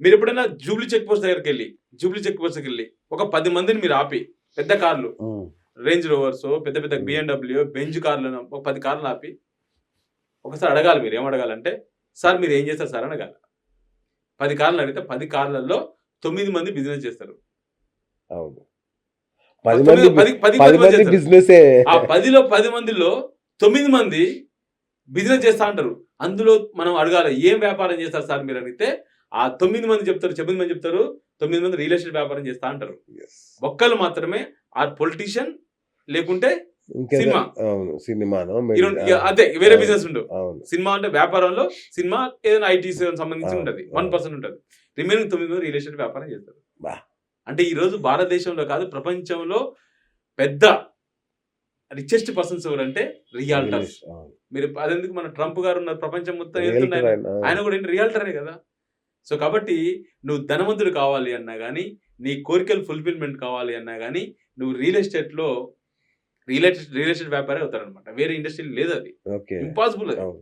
మీరు ఎప్పుడైనా Jubilee check post దగ్గరికి వెళ్ళి జూబ్లీ చెక్ పోస్ట్ దగ్గరికి వెళ్ళి ఒక పది మందిని మీరు ఆపి పెద్ద కార్లు రేంజ్ రోవర్స్ పెద్ద పెద్ద. బిఎండబ్ల్యూ బెంజ్ కార్లను ఒక పది కార్లు ఆపి ఒకసారి అడగాలి మీరు ఏం అడగాలంటే సార్ మీరు ఏం చేస్తారు? సార్ అని అడగాలి. పది కార్లు అడిగితే పది కార్లలో తొమ్మిది మంది బిజినెస్ చేస్తారు. పదిలో పది మందిలో తొమ్మిది మంది బిజినెస్ చేస్తా అంటారు. అందులో మనం అడగాలి ఏం వ్యాపారం చేస్తారు సార్? మీరు అడిగితే ఆ తొమ్మిది మంది చెప్తారు తొమ్మిది మంది చెప్తారు తొమ్మిది మంది రియల్ ఎస్టేట్ వ్యాపారం చేస్తా అంటారు ఒక్కళ్ళు మాత్రమే ఆ పొలిటీషియన్ లేకుంటే సినిమా. సినిమానో అదే వేరే. బిజినెస్ ఉండవు సినిమా అంటే వ్యాపారంలో సినిమా ఏదైనా ఐటీ సంబంధించి ఉంటది. వన్ పర్సెంట్ ఉంటది రిమైనింగ్ తొమ్మిది మంది రియల్ ఎస్టేట్ వ్యాపారం చేస్తారు. అంటే ఈ రోజు భారతదేశంలో కాదు ప్రపంచంలో పెద్ద రిచెస్ట్ పర్సన్స్ ఎవరంటే రియాల్టర్స్. మీరు అదెందుకు మన ట్రంప్ గారు ఉన్నారు ప్రపంచం మొత్తం. ఆయన కూడా ఏంటి రియాల్టరే కదా సో కాబట్టి నువ్వు ధనవంతుడు కావాలి అన్నా కానీ నీ కోరికలు ఫుల్ఫిల్మెంట్ కావాలి అన్నా కానీ నువ్వు రియల్ ఎస్టేట్లో రియల్ ఎస్టేట్ రియల్ ఎస్టేట్ వ్యాపారే అవుతారనమాట వేరే ఇండస్ట్రీ లేదు అది. ఇంపాసిబుల్